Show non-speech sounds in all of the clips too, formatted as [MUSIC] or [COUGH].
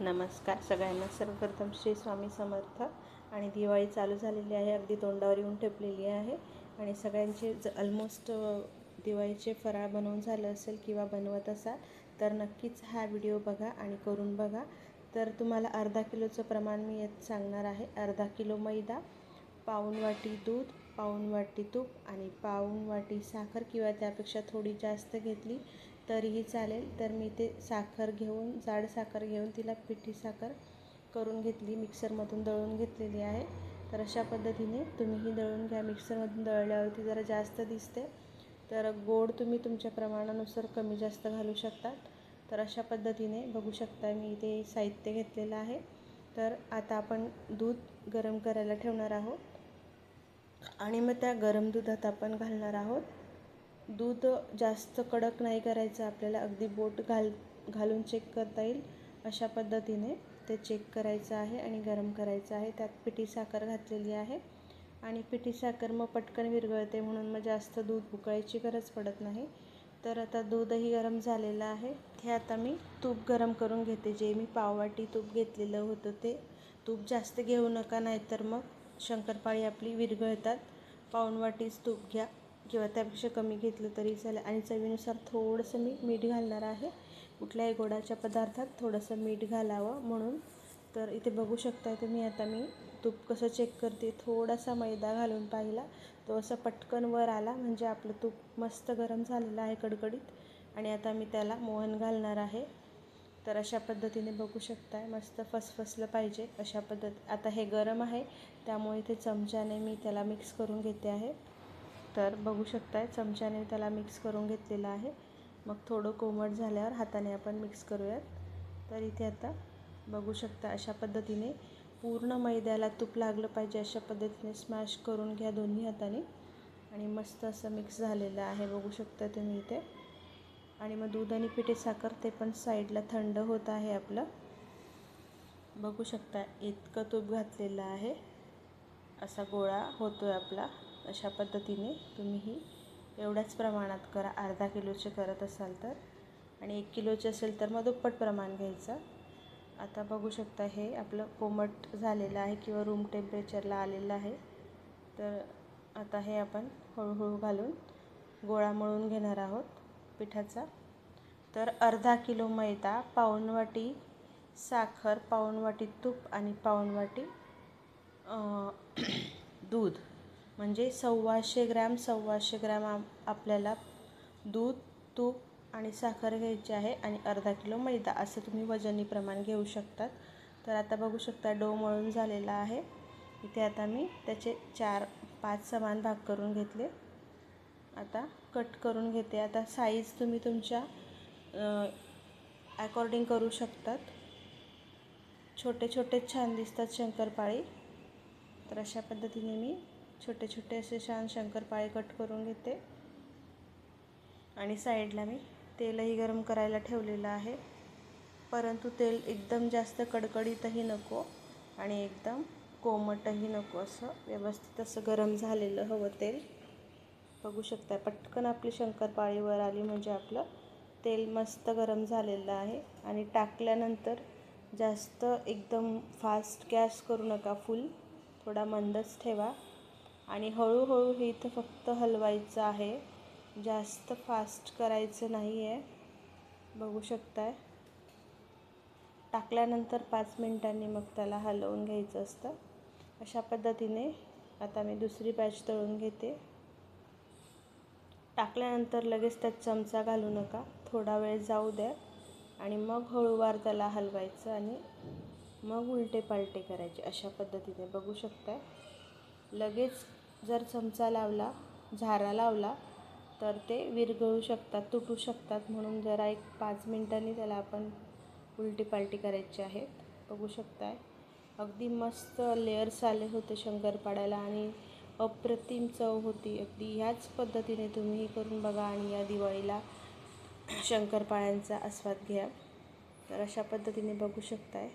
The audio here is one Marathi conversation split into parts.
नमस्कार सगळ्यांना. सर्वप्रथम श्री स्वामी समर्थ आणि दिवाळी चालू झालेली आहे. अगदी तोंडावर येऊन ठेपलेली आहे. आणि सगळ्यांचे ज ऑलमोस्ट दिवाळीचे फराळ बनवून झालं असेल किंवा बनवत असाल तर नक्कीच हा व्हिडिओ बघा आणि करून बघा. तर तुम्हाला अर्धा किलोचं प्रमाण मी यात सांगणार आहे. अर्धा किलो मैदा पाऊण वाटी दूध पाऊण वाटी तूप आणि पाऊण वाटी साखर किंवा त्यापेक्षा थोडी जास्त घेतली तरीही चालेल. तर मी ते साखर घेऊन जाड साखर घेऊन तिला पिठी साखर करून घेतली मिक्सरमधून दळून घेतलेली आहे. तर अशा पद्धतीने तुम्हीही दळून घ्या. मिक्सरमधून दळल्यावरती जरा जास्त दिसते. तर गोड तुम्ही तुमच्या प्रमाणानुसार कमी जास्त घालू शकतात. तर अशा पद्धतीने बघू शकता मी इथे साहित्य घेतलेलं आहे. तर आता आपण दूध गरम करायला ठेवणार आहोत. आणि मग त्या गरम दुधात आपण घालणार आहोत. दूध जास्त कडक नाही करायचं आपल्याला अगदी बोट घाल घालून चेक करता येईल. अशा पद्धतीने ते चेक करायचं आहे आणि गरम करायचं आहे. त्यात पिठी साखर घातलेली आहे आणि पिठी साखर मग पटकन विरघळते म्हणून मग जास्त दूध उकळायची गरज पडत नाही. तर आता दूधही गरम झालेलं आहे. हे आता मी तूप गरम करून घेते. जे मी पाववाटी तूप घेतलेलं होतं ते तूप जास्त घेऊ नका नाहीतर मग शंकरपाळी आपली विरघळतात. पाऊणवाटीच तूप घ्या. किंवा त्यापेक्षा कमी घेतलं तरी चालेल. आणि चवीनुसार थोडंसं मी मीठ घालणार आहे. कुठल्याही गोडाच्या पदार्थात थोडंसं मीठ घालावं म्हणून. तर इथे बघू शकता तुम्ही आता मी तूप कसं चेक करते. थोडासा मैदा घालून पाहिला. तो असा पटकन वर आला. म्हणजे आपलं तूप मस्त गरम झालेलं आहे कडकडीत. आणि आता मी त्याला मोहन घालणार आहे. तर अशा पद्धतीने बघू शकताय. मस्त फसफसलं पाहिजे अशा पद्धत आता हे गरम आहे. त्यामुळे इथे चमच्याने मी त्याला मिक्स करून घेते आहे. तर बघू शकताय चमच्याने त्याला मिक्स करून घेतलेलं आहे. मग थोडं कोमट झाल्यावर हाताने आपण मिक्स करूयात. तर इथे आता बघू शकता अशा पद्धतीने पूर्ण मैद्याला तूप लागलं पाहिजे अशा पद्धतीने स्मॅश करून घ्या दोन्ही हाताने. आणि मस्त असं मिक्स झालेलं आहे बघू शकता तुम्ही इथे. आणि मग दूध आणि पिठे साखर ते पण साईडला थंड होत आहे आपलं. बघू शकता इतकं तूप घातलेलं आहे. असा गोळा होतो आहे आपला. अशा पद्धतीने तुम्ही ही एवढ्याच प्रमाणात करा अर्धा किलोचे करत असाल तर. आणि एक किलोचे असेल तर मग दुप्पट प्रमाण घ्यायचं. आता बघू शकता हे आपलं कोमट झालेलं आहे किंवा रूम टेम्परेचरला आलेलं आहे. तर आता हे आपण हळूहळू घालून गोळा मळून घेणार आहोत पिठाचा. तर अर्धा किलो मैदा पाऊणवाटी साखर पाऊणवाटी तूप आणि पाऊणवाटी [CLEARS THROAT] दूध. म्हणजे सव्वाशे ग्रॅम सव्वाशे ग्रॅम आपल्याला दूध तूप आणि साखर घ्यायची आहे आणि अर्धा किलो मैदा असं तुम्ही वजनी प्रमाण घेऊ शकतात. तर आता बघू शकता डो मळून झालेला आहे. इथे आता मी त्याचे चार पाच समान भाग करून घेतले. आता कट करून घेते. आता साईज तुम्ही तुमच्या अकॉर्डिंग करू शकतात. छोटे छोटे छान दिसतात शंकरपाळी. तर अशा पद्धतीने मी छोटे छोटे असे छान शंकरपाळे कट करून घेते. आणि साईडला मी तेलही गरम करायला ठेवलेलं आहे. परंतु तेल एकदम जास्त कडकडीतही नको आणि एकदम कोमटही नको असं व्यवस्थित असं गरम झालेलं हवं तेल. बघू शकता पटकन आपली शंकरपाळीवर आली म्हणजे आपलं तेल मस्त गरम झालेलं आहे. आणि टाकल्यानंतर जास्त एकदम फास्ट गॅस करू नका फुल. थोडा मंदच ठेवा. आणि हळूहळू हे इथं फक्त हलवायचं आहे. जास्त फास्ट करायचं नाही आहे बघू शकताय. टाकल्यानंतर पाच मिनटांनी मग त्याला हलवून घ्यायचं असतं. अशा पद्धतीने आता मी दुसरी बॅच तळून घेते. टाकल्यानंतर लगेच त्यात चमचा घालू नका. थोडा वेळ जाऊ द्या. आणि मग हळूवार त्याला हलवायचं आणि मग उलटे पालटे करायचे अशा पद्धतीने. बघू शकताय. लगेच जर चमचा लावला झारा लावला तर ते विरघळू शकतात तुटू शकतात. म्हणून जरा एक पाच मिनटांनी त्याला आपण उलटी पालटी करायची आहेत बघू शकताय. अगदी मस्त लेअर्स आले होते शंकरपाड्याला आणि अप्रतिम चव होती. अगदी ह्याच पद्धतीने तुम्ही करून बघा आणि या दिवाळीला शंकरपाळ्यांचा आस्वाद घ्या. तर अशा पद्धतीने बघू शकताय.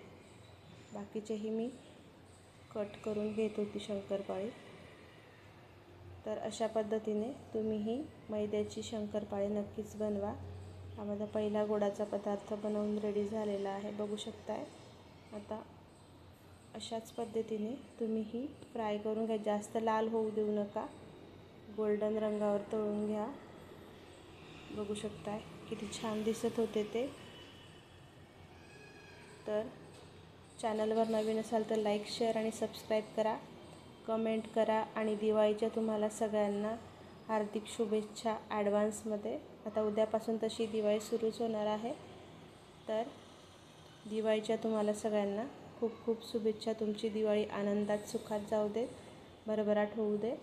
बाकीचेही मी कट करून घेत होती शंकरपाळी. तर अशा पद्धतीने तुम्हीही मैद्याची शंकरपाळी नक्कीच बनवा. हा माझा पहिला गोडाचा पदार्थ बनवून रेडी झालेला आहे बघू शकताय. आता अशाच पद्धतीने तुम्हीही फ्राय करून घ्या. जास्त लाल होऊ देऊ नका. गोल्डन रंगावर तळून घ्या. बघू शकताय किती छान दिसत होते ते. तर चॅनलवर नवीन असाल तर लाईक शेअर आणि सबस्क्राईब करा. कमेंट करा आणि दिवाळीच्या तुम्हाला सगळ्यांना हार्दिक शुभेच्छा ॲडव्हान्समध्ये. आता उद्यापासून तशी दिवाळी सुरूच होणार आहे. तर दिवाळीच्या तुम्हाला सगळ्यांना खूप खूप शुभेच्छा. तुमची दिवाळी आनंदात सुखात जाऊ दे भरभराट होऊ दे.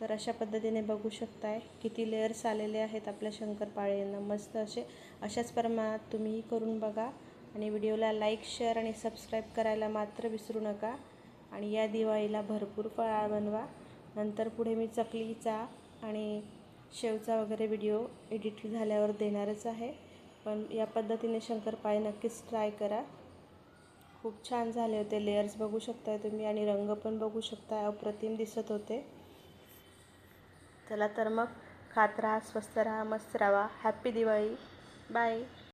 तर अशा पद्धतीने बघू शकताय किती लेअर्स आलेले आहेत आपल्या शंकरपाळ्यांना. मस्त असे अशाच प्रमाणात तुम्हीही करून बघा. आणि व्हिडिओला लाईक शेअर आणि सबस्क्राईब करायला मात्र विसरू नका. आणि या दिवाळीला भरपूर फळा बनवा. नंतर पुढे मी चकलीचा आणि शेवचा वगैरे व्हिडिओ एडिट झाल्यावर देणारच आहे. पण या पद्धतीने शंकरपाळे नक्कीच ट्राय करा. खूप छान झाले होते लेअर्स बघू शकताय तुम्ही. आणि रंग पण बघू शकता अप्रतिम दिसत होते. चला तर मग खात राहा स्वस्त राहा मस्त राहा. हॅप्पी दिवाळी. बाय